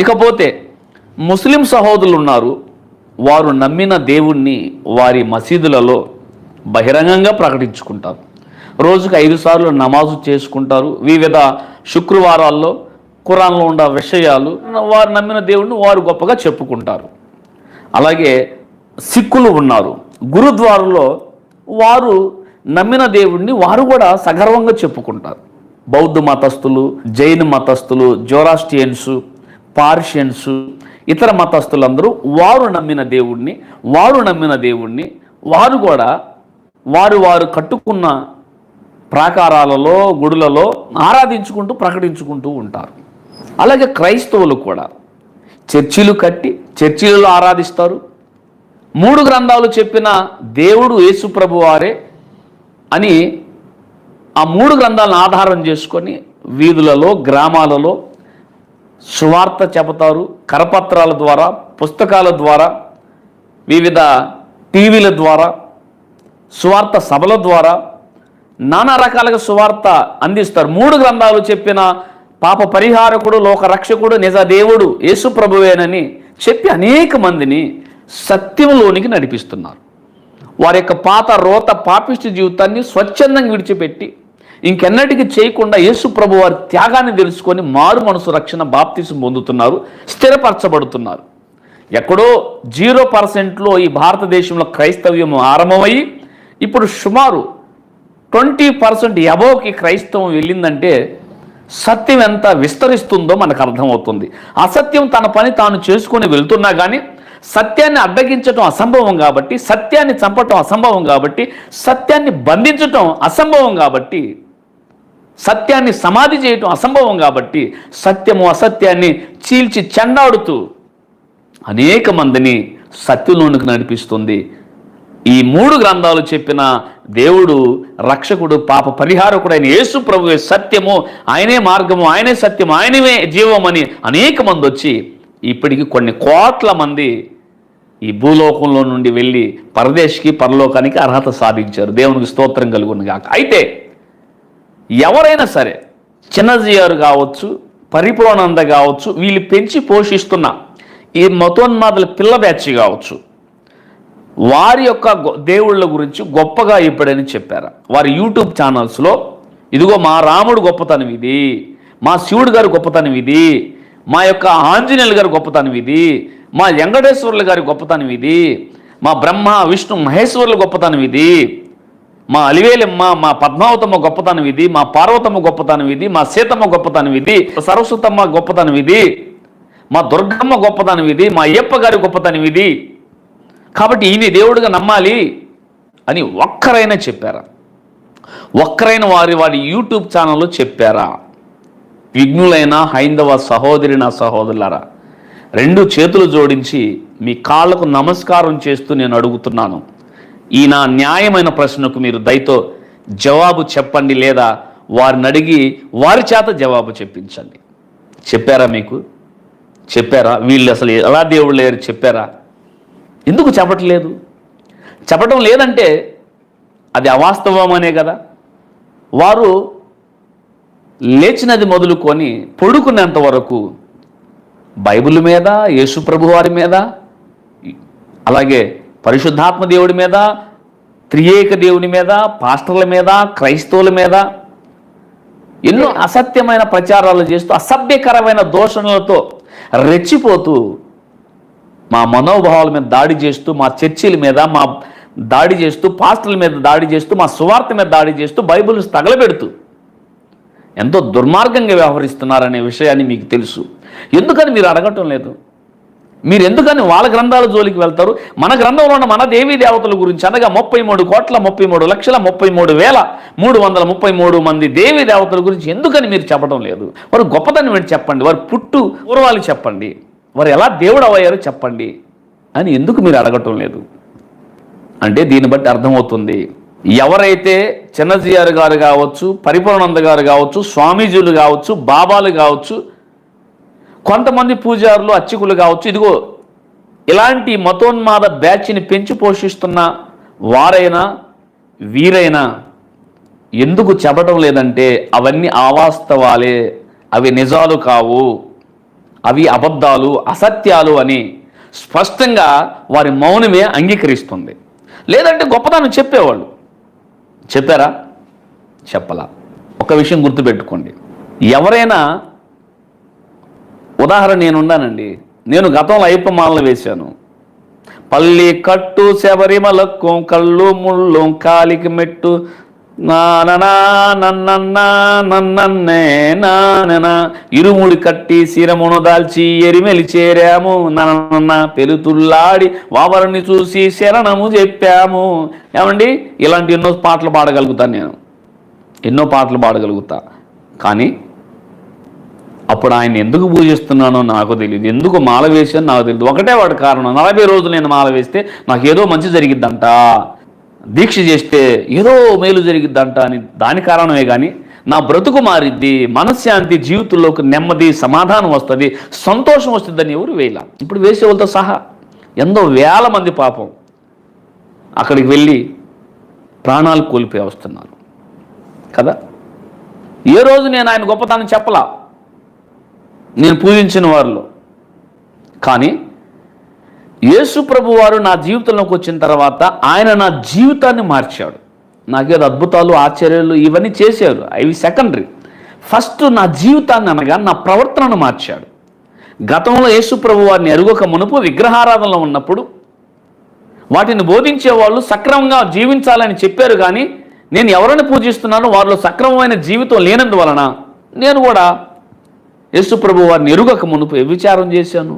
ఇకపోతే ముస్లిం సహోదరులు ఉన్నారు వారు నమ్మిన దేవుణ్ణి వారి మసీదులలో బహిరంగంగా ప్రకటించుకుంటారు. రోజుకు ఐదు సార్లు నమాజు చేసుకుంటారు. వివిధ శుక్రవారాల్లో ఖురాన్లో ఉన్న విషయాలు వారు నమ్మిన దేవుణ్ణి వారు గొప్పగా చెప్పుకుంటారు. అలాగే సిక్కులు ఉన్నారు. గురుద్వారంలో వారు నమ్మిన దేవుణ్ణి వారు కూడా సగర్వంగా చెప్పుకుంటారు. బౌద్ధ మతస్థులు జైన్ మతస్థులు జోరాస్టియన్స్ పార్షియన్స్ ఇతర మతస్థులందరూ వారు నమ్మిన దేవుణ్ణి వారు నమ్మిన దేవుణ్ణి వారు కూడా వారు వారు కట్టుకున్న ప్రాకారాలలో గుడులలో ఆరాధించుకుంటూ ప్రకటించుకుంటూ ఉంటారు. అలాగే క్రైస్తవులు కూడా చర్చిలు కట్టి చర్చిలలో ఆరాధిస్తారు. మూడు గ్రంథాలు చెప్పిన దేవుడు యేసుప్రభు వారే అని ఆ మూడు గ్రంథాలను ఆధారం చేసుకొని వీధులలో గ్రామాలలో సువార్త చెబుతారు కరపత్రాల ద్వారా పుస్తకాల ద్వారా వివిధ టీవీల ద్వారా సువార్త సభల ద్వారా నానా రకాలుగా సువార్త అందిస్తారు. మూడు గ్రంథాలు చెప్పిన పాప పరిహారకుడు లోక రక్షకుడు నిజ దేవుడు యేసు ప్రభువేనని చెప్పి అనేక మందిని సత్యంలోనికి నడిపిస్తున్నారు. వారి యొక్క పాత రోత పాపిష్టి జీవితాన్ని స్వచ్ఛందంగా విడిచిపెట్టి ఇంకెన్నటికి చేయకుండా యేసు ప్రభు వారి త్యాగాన్ని తెలుసుకొని మారు మనసు రక్షణ బాప్తీసం పొందుతున్నారు స్థిరపరచబడుతున్నారు. ఎక్కడో జీరో పర్సెంట్లో ఈ భారతదేశంలో క్రైస్తవ్యం ఆరంభమయ్యి ఇప్పుడు సుమారు ట్వంటీ పర్సెంట్ ఎబోకి క్రైస్తవం వెళ్ళిందంటే సత్యం ఎంత విస్తరిస్తుందో మనకు అర్థమవుతుంది. అసత్యం తన పని తాను చేసుకొని వెళ్తున్నా కానీ సత్యాన్ని అడ్డగించటం అసంభవం కాబట్టి సత్యాన్ని చంపటం అసంభవం కాబట్టి సత్యాన్ని బంధించటం అసంభవం కాబట్టి సత్యాన్ని సమాధి చేయటం అసంభవం కాబట్టి సత్యము అసత్యాన్ని చీల్చి చెండాడుతూ అనేక మందిని సత్యంలోనికి నడిపిస్తుంది. ఈ మూడు గ్రంథాలు చెప్పిన దేవుడు రక్షకుడు పాప పరిహారకుడైన యేసు ప్రభువే సత్యము ఆయనే మార్గము ఆయనే సత్యము ఆయనమే జీవమని అనేక మంది వచ్చి ఇప్పటికి కొన్ని కోట్ల మంది ఈ భూలోకంలో నుండి వెళ్ళి పరదేశ్కి పరలోకానికి అర్హత సాధించారు. దేవునికి స్తోత్రం కలుగును గాక అయితే ఎవరైనా సరే చిన్నజీఆర్ కావచ్చు పరిపూర్ణానంద కావచ్చు వీళ్ళు పెంచి పోషిస్తున్న ఈ మతోన్మాదుల పిల్ల బ్యాచ్ కావచ్చు వారి యొక్క గొ- దేవుళ్ళ గురించి గొప్పగా ఇప్పుడని చెప్పారు. వారి యూట్యూబ్ ఛానల్స్లో ఇదిగో మా రాముడు గొప్పతనం ఇది మా శివుడు గారి గొప్పతనం ఇది మా యొక్క ఆంజనేయులు గారి గొప్పతనం ఇది మా వెంకటేశ్వర్ల గారి గొప్పతనం ఇది మా బ్రహ్మ విష్ణు మహేశ్వరుల గొప్పతనం ఇది మా అలివేలమ్మ మా పద్మావతమ్మ గొప్పతనం ఇది మా పార్వతమ్మ గొప్పతనం ఇది మా సీతమ్మ గొప్పతనం ఇది సరస్వతమ్మ గొప్పతనం ఇది మా దుర్గమ్మ గొప్పతనం ఇది మా అయ్యప్ప గారి గొప్పతనం ఇది. కాబట్టి ఈయన దేవుడిగా నమ్మాలి అని ఒక్కరైనా చెప్పారా? ఒక్కరైన వారి వారి యూట్యూబ్ ఛానల్లో చెప్పారా? విఘ్నులైన హైందవ సహోదరి నా సహోదరులారా రెండు చేతులు జోడించి మీ కాళ్ళకు నమస్కారం చేస్తూ నేను అడుగుతున్నాను. ఈ నా న్యాయమైన ప్రశ్నకు మీరు దయతో జవాబు చెప్పండి లేదా వారిని అడిగి వారి చేత జవాబు చెప్పించండి. చెప్పారా మీకు? చెప్పారా? వీళ్ళు అసలు ఎలా దేవుడు లేరు చెప్పారా? ఎందుకు చెప్పట్లేదు చెప్పడం లేదంటే అది అవాస్తవం అనే కదా. వారు లేచినది మొదలుకొని పొడుకునేంత వరకు బైబిల్ మీద యేసుప్రభు వారి మీద అలాగే పరిశుద్ధాత్మ దేవుడి మీద త్రియేక దేవుని మీద పాస్టర్ల మీద క్రైస్తవుల మీద ఎన్నో అసత్యమైన ప్రచారాలు చేస్తూ అసభ్యకరమైన దోషణలతో రెచ్చిపోతూ మా మనోభావాల మీద దాడి చేస్తూ మా చర్చిల మీద మా దాడి చేస్తూ పాస్టర్ల మీద దాడి చేస్తూ మా సువార్త మీద దాడి చేస్తూ బైబిల్ తగలబెడుతూ ఎంతో దుర్మార్గంగా వ్యవహరిస్తున్నారనే విషయాన్ని మీకు తెలుసు. ఎందుకని మీరు అడగటం లేదు? మీరు ఎందుకని వాళ్ళ గ్రంథాల జోలికి వెళ్తారు? మన గ్రంథంలో ఉన్న మన దేవీ దేవతల గురించి అనగా ముప్పై మూడు కోట్ల ముప్పై మూడు లక్షల ముప్పై మూడు వేల మూడు వందల ముప్పై మూడు మంది దేవీ దేవతల గురించి ఎందుకని మీరు చెప్పడం లేదు? వారు గొప్పతనం మీరు చెప్పండి? వారు పుట్టు పూర్వాలు చెప్పండి. వారు ఎలా దేవుడు అవయ్యారో చెప్పండి. అని ఎందుకు మీరు అడగటం లేదు? అంటే దీన్ని బట్టి అర్థమవుతుంది. ఎవరైతే చిన్నజీఆర్ గారు కావచ్చు పరిపూర్ణంద గారు కావచ్చు స్వామీజీలు కావచ్చు బాబాలు కావచ్చు కొంతమంది పూజారులు అర్చకులు కావచ్చు ఇదిగో ఇలాంటి మతోన్మాద బ్యాచ్ని పెంచి పోషిస్తున్న వారైనా వీరైనా ఎందుకు చెప్పడం లేదంటే అవన్నీ అవాస్తవాలే అవి నిజాలు కావు అవి అబద్ధాలు అసత్యాలు అని స్పష్టంగా వారి మౌనమే అంగీకరిస్తుంది. లేదంటే గొప్పతనం చెప్పేవాళ్ళు. చెప్పారా? చెప్పలా. ఒక విషయం గుర్తుపెట్టుకోండి. ఎవరైనా ఉదాహరణ నేనున్నానండి నేను గతంలో అయ్యప్ప మాలలు వేశాను పల్లి కట్టు శబరిమలక్కం కళ్ళు ముళ్ళు కాలికి మెట్టు నన్నన్నా నన్నన్నే ఇరుముడి కట్టి శిరమును దాల్చి ఎరిమెలి చేరాము నన్న పెలుతుల్లాడి వావరుని చూసి శరణము చెప్పాము ఏమండి ఇలాంటి ఎన్నో పాటలు పాడగలుగుతాను నేను ఎన్నో పాటలు పాడగలుగుతా కానీ అప్పుడు ఆయన ఎందుకు పూజిస్తున్నానో నాకు తెలియదు ఎందుకు మాల వేసానో నాకు తెలియదు ఒకటే వాడు కారణం. నలభై రోజులు నేను మాల వేస్తే నాకు ఏదో మంచి జరిగిద్దంట. దీక్ష చేస్తే ఏదో మేలు జరిగిద్దంట అని దాని కారణమే కానీ నా బ్రతుకు మారిద్ది మనశ్శాంతి జీవితంలోకి నెమ్మది సమాధానం వస్తుంది సంతోషం వస్తుందని ఎవరు వేయాల? ఇప్పుడు వేసే వాళ్ళతో సహా ఎంతో వేల మంది పాపం అక్కడికి వెళ్ళి ప్రాణాలు కోల్పోయి వస్తున్నారు. కదా? ఏ రోజు నేను ఆయన గొప్పతనం చెప్పలా? నేను పూజించిన వారిలో. కానీ యేసు ప్రభు వారు నా జీవితంలోకి వచ్చిన తర్వాత ఆయన నా జీవితాన్ని మార్చాడు. నాకేదో అద్భుతాలు ఆశ్చర్యాలు ఇవన్నీ చేశారు. అవి సెకండరీ. ఫస్ట్ నా జీవితాన్ని అనగా నా ప్రవర్తనను మార్చాడు. గతంలో యేసు ప్రభు వారిని ఎరుగక మునుపు విగ్రహారాధనలో ఉన్నప్పుడు వాటిని బోధించే వాళ్ళు సక్రమంగా జీవించాలని చెప్పారు కానీ నేను ఎవరిని పూజిస్తున్నానో వారిలో సక్రమమైన జీవితం లేనందువలన నేను కూడా యేసుప్రభు వారిని ఎరుగక మునుపు వ్యభిచారం చేశాను?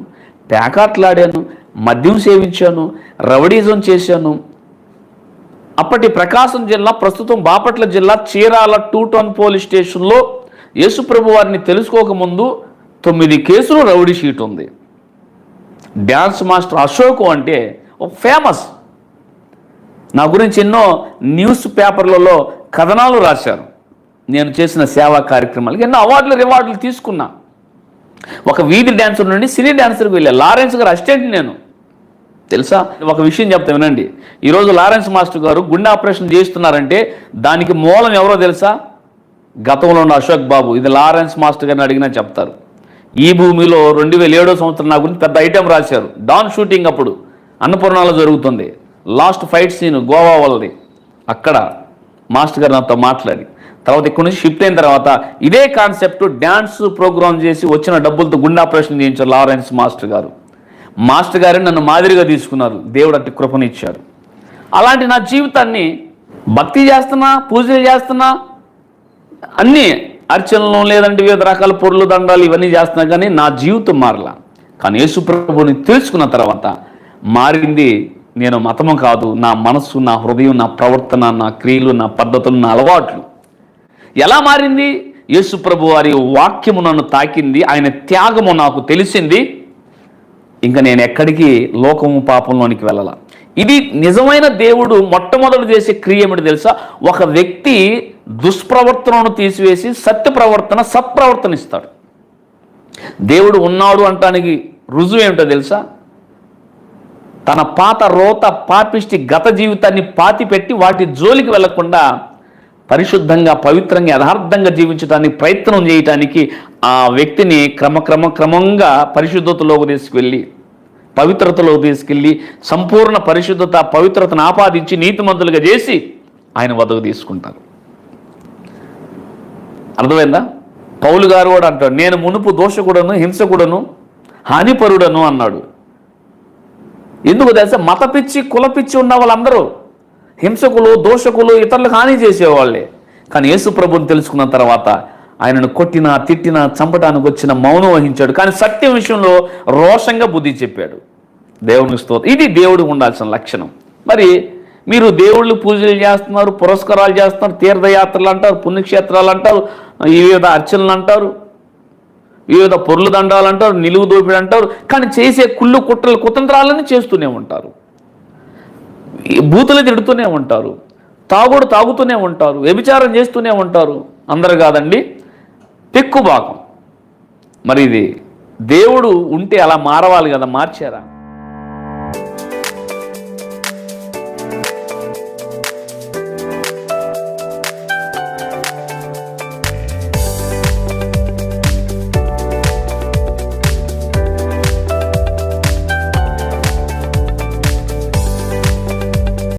పేకాట్లాడాను మద్యం సేవించాను రవడీజం చేశాను. అప్పటి ప్రకాశం జిల్లా ప్రస్తుతం బాపట్ల జిల్లా చీరాల టూ టౌన్ పోలీస్ స్టేషన్లో యేసుప్రభు వారిని తెలుసుకోకముందు తొమ్మిది కేసులు రౌడీ షీట్ ఉంది. డ్యాన్స్ మాస్టర్ అశోక్ అంటే ఒక ఫేమస్. నా గురించి ఎన్నో న్యూస్ పేపర్లలో కథనాలు రాశారు. నేను చేసిన సేవా కార్యక్రమాలకి ఎన్నో అవార్డులు రివార్డులు తీసుకున్నా. ఒక వీధి డ్యాన్సర్ నుండి సినీ డాన్సర్కి వెళ్ళా. లారెన్స్ గారు అసిస్టెంట్ నేను. తెలుసా? ఒక విషయం చెప్తా వినండి. ఈరోజు లారెన్స్ మాస్టర్ గారు గుండె ఆపరేషన్ చేస్తున్నారంటే దానికి మూలం ఎవరో తెలుసా? గతంలో ఉన్న అశోక్ బాబు. ఇది లారెన్స్ మాస్టర్ గారిని అడిగినా చెప్తారు. ఈ భూమిలో రెండు వేల ఏడో సంవత్సరం నా గురించి పెద్ద ఐటెం రాశారు. డాన్ షూటింగ్ అప్పుడు అన్నపూర్ణాలో జరుగుతుంది. లాస్ట్ ఫైట్ సీన్ గోవా వాళ్ళది. అక్కడ మాస్టర్ గారు నాతో మాట్లాడి తర్వాత ఇక్కడ నుంచి షిఫ్ట్ అయిన తర్వాత ఇదే కాన్సెప్ట్ డ్యాన్స్ ప్రోగ్రామ్ చేసి వచ్చిన డబ్బులతో గుండె ఆపరేషన్ చేయించారు లారెన్స్ మాస్టర్ గారు. మాస్టర్ గారిని నన్ను మాదిరిగా తీసుకున్నారు. దేవుడు అట్టి కృపనిచ్చారు అలాంటి నా జీవితాన్ని భక్తి చేస్తున్నా పూజలు చేస్తున్నా అన్నీ అర్చనలు లేదంటే వివిధ రకాల పొరులు దండాలు ఇవన్నీ చేస్తున్నా కానీ నా జీవితం మారలా. కానీ యేసుప్రభుని తెలుసుకున్న తర్వాత మారింది నేను మతము కాదు. నా మనస్సు నా హృదయం నా ప్రవర్తన నా క్రియలు నా పద్ధతులు నా అలవాట్లు ఎలా మారింది? యేసుప్రభు వారి వాక్యము నన్ను తాకింది ఆయన త్యాగము నాకు తెలిసింది. ఇంకా నేను ఎక్కడికి? లోకము పాపంలోనికి వెళ్ళాల. ఇది నిజమైన దేవుడు మొట్టమొదటి చేసే క్రియ ఏమిటి తెలుసా? ఒక వ్యక్తి దుష్ప్రవర్తనను తీసివేసి సత్య ప్రవర్తన సత్ప్రవర్తన ఇస్తాడు. దేవుడు ఉన్నాడు అంటానికి రుజువు ఏమిటో తెలుసా? తన పాత రోత పాపిష్టి గత జీవితాన్ని పాతిపెట్టి వాటి జోలికి వెళ్ళకుండా పరిశుద్ధంగా పవిత్రంగా యథార్థంగా జీవించడానికి ప్రయత్నం చేయటానికి ఆ వ్యక్తిని క్రమక్రమ క్రమంగా పరిశుద్ధతలోకి తీసుకువెళ్ళి పవిత్రతలోకి తీసుకెళ్ళి సంపూర్ణ పరిశుద్ధత పవిత్రతను ఆపాదించి నీతిమంతులుగా చేసి ఆయన వద్దకు తీసుకుంటారు. అర్థమైందా? పౌలు గారు కూడా అంటాడు నేను మునుపు దోషకుడను హింసకుడను హానిపరుడను అన్నాడు. ఎందుకు తెలుసా? మత పిచ్చి కుల పిచ్చి ఉన్న వాళ్ళందరూ హింసకులు దోషకులు ఇతరులకు హాని చేసేవాళ్ళే. కానీ యేసు ప్రభుని తెలుసుకున్న తర్వాత ఆయనను కొట్టినా తిట్టినా చంపడానికి వచ్చిన మౌనం వహించాడు. కానీ సత్యం విషయంలో రోషంగా బుద్ధి చెప్పాడు. దేవుని స్తోత్రం. ఇది దేవుడికి ఉండాల్సిన లక్షణం. మరి మీరు దేవుళ్ళు పూజలు చేస్తున్నారు పురస్కారాలు చేస్తున్నారు తీర్థయాత్రలు అంటారు పుణ్యక్షేత్రాలు అంటారు వివిధ అర్చనలు అంటారు వివిధ పొరులు దండాలు అంటారు నిలువు దోపిడి అంటారు. కానీ చేసే కుళ్ళు కుట్రలు కుతంత్రాలని చేస్తూనే ఉంటారు. బూతులు తిడుతూనే ఉంటారు. తాగుడు తాగుతూనే ఉంటారు. వ్యభిచారం చేస్తూనే ఉంటారు. అందరు కాదండి పెక్కు భాగం. మరి ఇది దేవుడు ఉంటే అలా మారవాలి కదా మార్చారా?